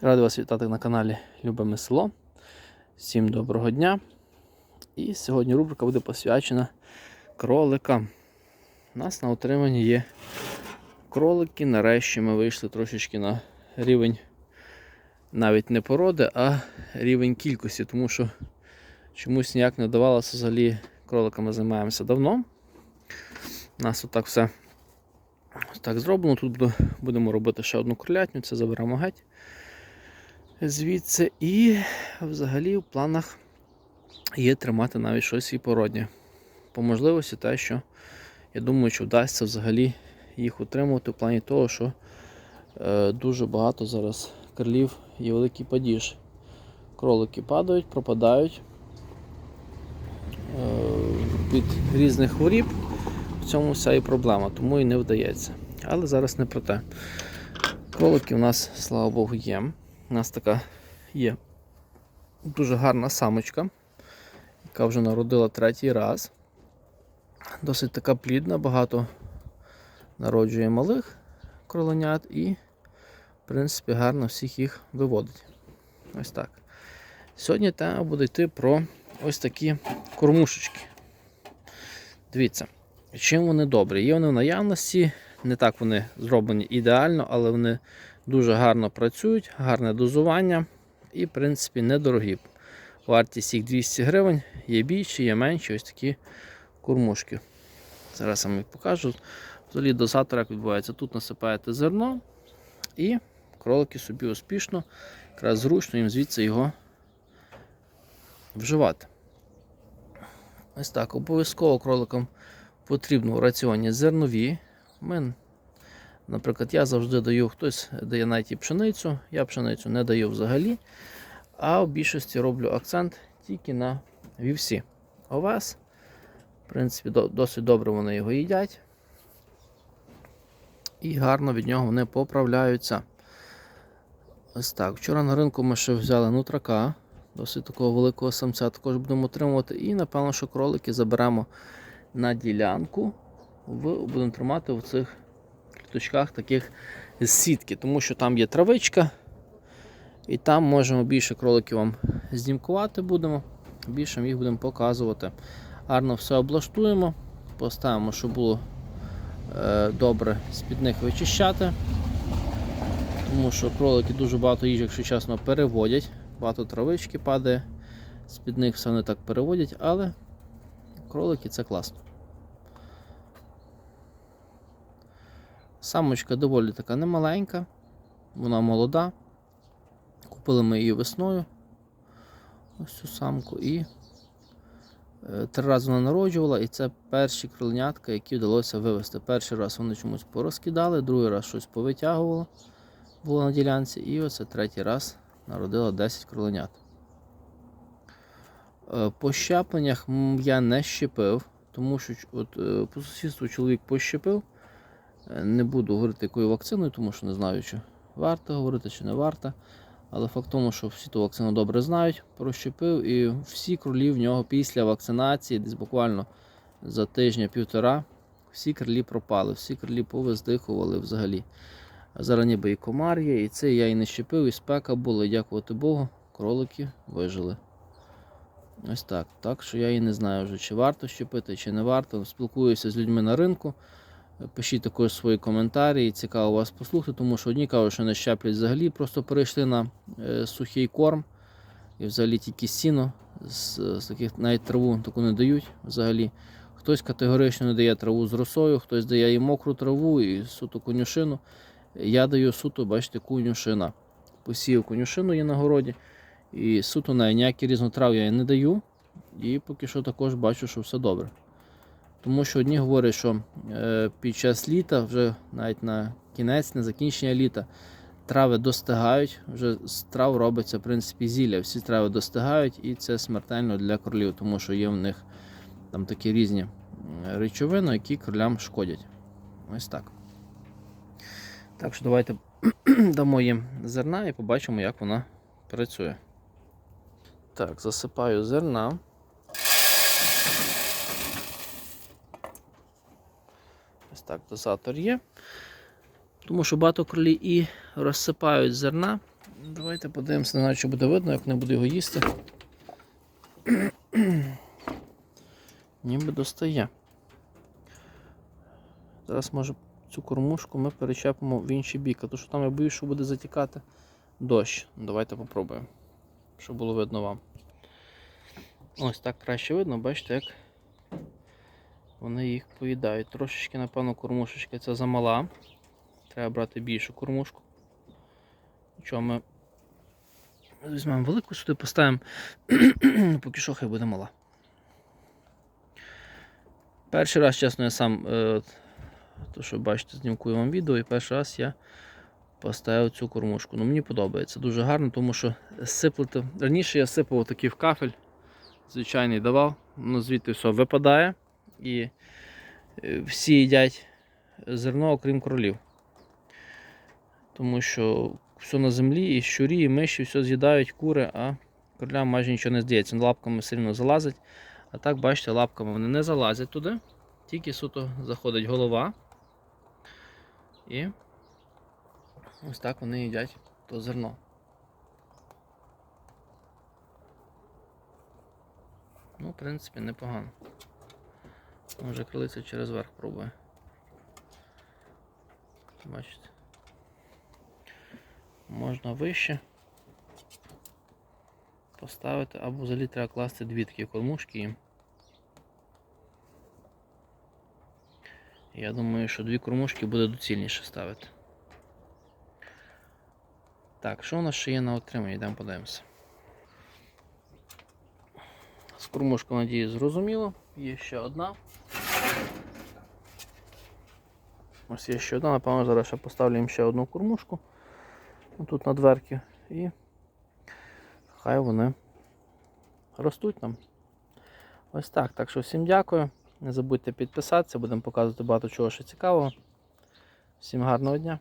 Радий вас вітати на каналі Любиме Село. Всім доброго дня. І сьогодні рубрика буде посвячена кроликам. У нас на утриманні є кролики. Нарешті ми вийшли трошечки на рівень навіть не породи, а рівень кількості, тому що чомусь ніяк не вдавалося взагалі кроликами займаємося давно. У нас отак все так зроблено. Тут будемо робити ще одну кролятню, це заберемо геть звідси. І взагалі в планах є тримати навіть щось і породнє. По можливості те, що я думаю, що вдасться взагалі їх утримувати в плані того, що е, дуже багато зараз крилів є великий падіж. Кролики падають, пропадають е, від різних хворіб. В цьому вся і проблема, тому і не вдається. Але зараз не про те. Кролики у нас, слава Богу, є. У нас така є дуже гарна самочка, яка вже народила третій раз. Досить така плідна, багато народжує малих кроленят і, в принципі, гарно всіх їх виводить. Ось так. Сьогодні тема буде йти про ось такі кормушечки. Дивіться, чим вони добрі. Є вони в наявності, не так вони зроблені ідеально, але вони дуже гарно працюють, гарне дозування і, в принципі, недорогі. Вартість їх 200 гривень, є більші, є менші, ось такі кормушки. Зараз я вам їх покажу. Взагалі дозатор як відбувається. Тут насипаєте зерно і кролики собі успішно, якраз зручно їм звідси його вживати. Ось так, обов'язково кроликам потрібно в раціоні зернові. Ми Наприклад, я завжди даю, хтось дає навіть і пшеницю, я пшеницю не даю взагалі. А в більшості роблю акцент тільки на вівсі. Овес, в принципі, досить добре вони його їдять. І гарно від нього вони поправляються. Ось так. Вчора на ринку ми ще взяли нутрака, досить такого великого самця також будемо отримувати. І, напевно, що кролики заберемо на ділянку, будемо тримати в цих кліточках таких з сітки, тому що там є травичка, і там можемо більше кроликів вам знімкувати будемо, більше їх будемо показувати. Гарно все облаштуємо, поставимо, щоб було е, добре з-під них вичищати. Тому що кролики дуже багато їжі, якщо чесно, переводять, багато травички падає, з-під них все вони так переводять, але кролики це класно. Самочка доволі така немаленька, вона молода. Купили ми її весною. Ось цю самку. І е, три рази вона народжувала, і це перші кроленятка, які вдалося вивезти. Перший раз вони чомусь порозкидали, другий раз щось повитягувало, було на ділянці, і оце третій раз народила 10 кроленят. Е, По щепленнях я не щепив, тому що от, е, по сусідству чоловік пощепив. Не буду говорити якою вакциною, тому що не знаю, чи варто говорити, чи не варто. Але факт тому, що всі ту вакцину добре знають, прощепив, і всі кролі в нього після вакцинації, десь буквально за тижня-півтора, всі крилі пропали, всі крилі повиздихували взагалі. Зараз ніби і комар є, і це я і не щепив, і спека була, і дякувати Богу, кролики вижили. Ось так. Так що я і не знаю вже, чи варто щепити, чи не варто. Спілкуюся з людьми на ринку. Пишіть також свої коментарі, цікаво вас послухати, тому що одні кажуть, що не щеплять взагалі, просто перейшли на е, сухий корм і взагалі тільки сіно, з, з таких навіть траву таку не дають взагалі. Хтось категорично не дає траву з росою, хтось дає і мокру траву, і суто конюшину. Я даю суто, бачите, конюшина. Посів конюшину є на городі, і суто навіть ніякі різнотрав я не даю. І поки що також бачу, що все добре. Тому що одні говорять, що е, під час літа, вже навіть на кінець, на закінчення літа, трави достигають, вже з трав робиться в принципі зілля. Всі трави достигають, і це смертельно для кролів, тому що є в них там такі різні речовини, які кролям шкодять. Ось так. Так що давайте дамо їм зерна і побачимо, як вона працює. Так, засипаю зерна. Так дозатор є. Тому що багато кролі і розсипають зерна, Давайте подивимося, не знаю, що буде видно, як не буду його їсти. Ніби достає. Зараз може цю кормушку ми перечепимо в інший бік, а то що там я боюсь, що буде затікати дощ. Давайте попробуємо, щоб було видно вам. Ось так краще видно, бачите, як вони їх поїдають. Трошечки, напевно, кормушечка ця замала. Треба брати більшу кормушку. Нічого ми візьмемо велику сюди, поставимо, поки що хай буде мала. Перший раз, чесно, я сам, е, то що бачите, знімкую вам відео, і перший раз я поставив цю кормушку. Ну, мені подобається дуже гарно, тому що сиплити. Раніше я сипав такий в кафель, звичайний давав, ну звідти все випадає і е, всі їдять зерно, окрім кролів. Тому що все на землі, і щурі, і миші, все з'їдають кури, а кролям майже нічого не здається. Лапками сильно залазить. А так, бачите, лапками вони не залазять туди, тільки суто заходить голова. І ось так вони їдять то зерно. Ну, в принципі, непогано. Може крилиця через верх пробує. Бачите. Можна вище поставити, або взагалі треба класти дві такі кормушки. Я думаю, що дві кормушки буде доцільніше ставити. Так, що у нас ще є на отриманні? Йдемо подивимося. З кормушкою, надіюсь, зрозуміло. Є ще одна. Ось є ще одна, напевно, зараз ще поставлю ще одну кормушку. Тут на дверки. І хай вони ростуть нам. Ось так. Так що всім дякую. Не забудьте підписатися, будемо показувати багато чого ще цікавого. Всім гарного дня!